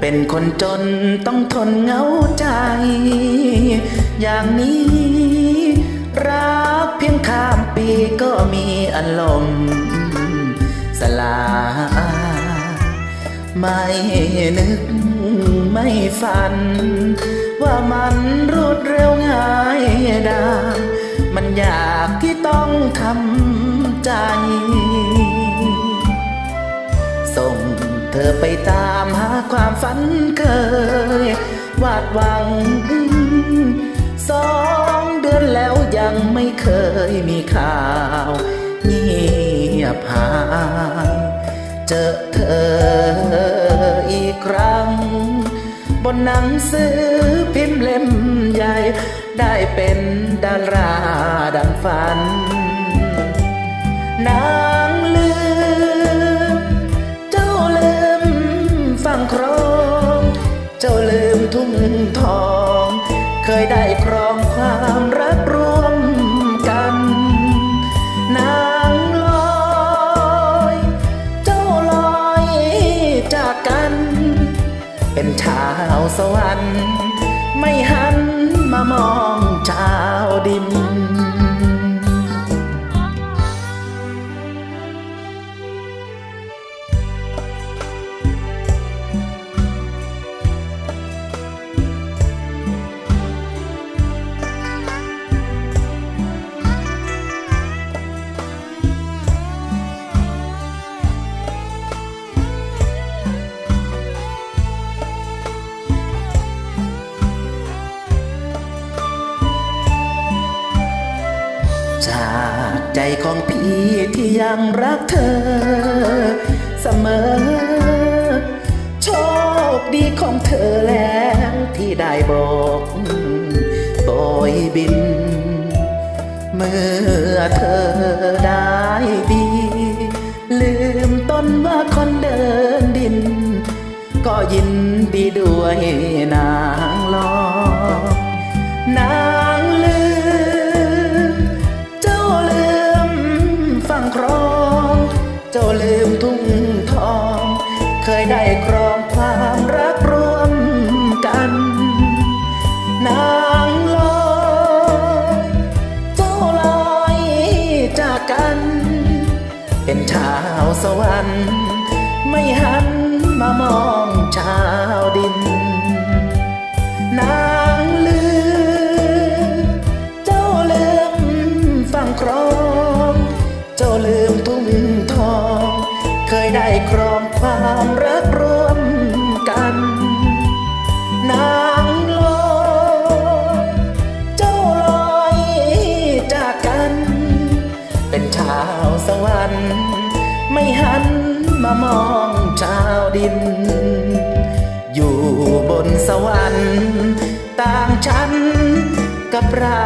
เป็นคนจนต้องทนเหงาใจ อย่างนี้ รักเพียงข้ามปีก็มีอารมณ์สลายไม่นึกไม่ฝัน ว่ามันรวดเร็วง่ายดายมันอยากที่ต้องทำใจ เธอไปตามหาความฝันเคยวาดหวัง สองเดือนแล้วยังไม่เคยมีข่าว เงียบหายเจอเธออีกครั้ง บนหนังสือพิมพ์เล่มใหญ่ ได้เป็นดาราดังฝันนา ทอง เคยได้ครองความรักรวมกัน นางลอย เจ้าลอยจากกัน เป็นชาวสวรรค์ไม่หัน จากใจของพี่ที่ยังรักเธอ เสมอ โชคดีของเธอแล้วที่ได้บอกโบยบิน เมื่อเธอได้ดี ลืมต้นว่าคนเดินดิน ก็ยินดีด้วยนางลอ เจ้าลืมทุ่งทอง เคยได้ครองความรักรวมกัน นางลอยเจ้าลอยจากกัน เป็นชาวสวรรค์ ไม่หันมามองชาวดิน นางลืมเจ้าลืมฟังครอง เจ้าลืมทุ่งทอ ได้ครองความรักร่วมกัน นางโลเจ้าลอยจากกัน เป็นชาวสวรรค์ ไม่หันมามองชาวดิน อยู่บนสวรรค์ ต่างชั้นกับเรา